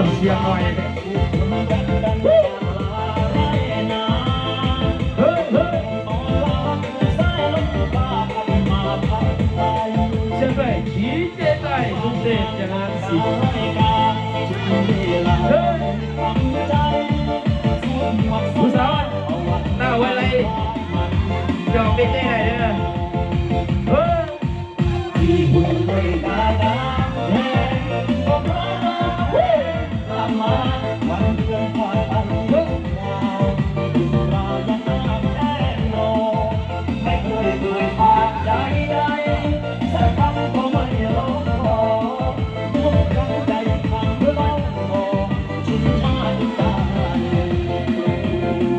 ส่วนเชียร์หน่อย现在期待中的这个是。ผู้สาวหน้าไว้เลยจองเป็นได้ไหนเด้อเฮ้ย one, one, one, one.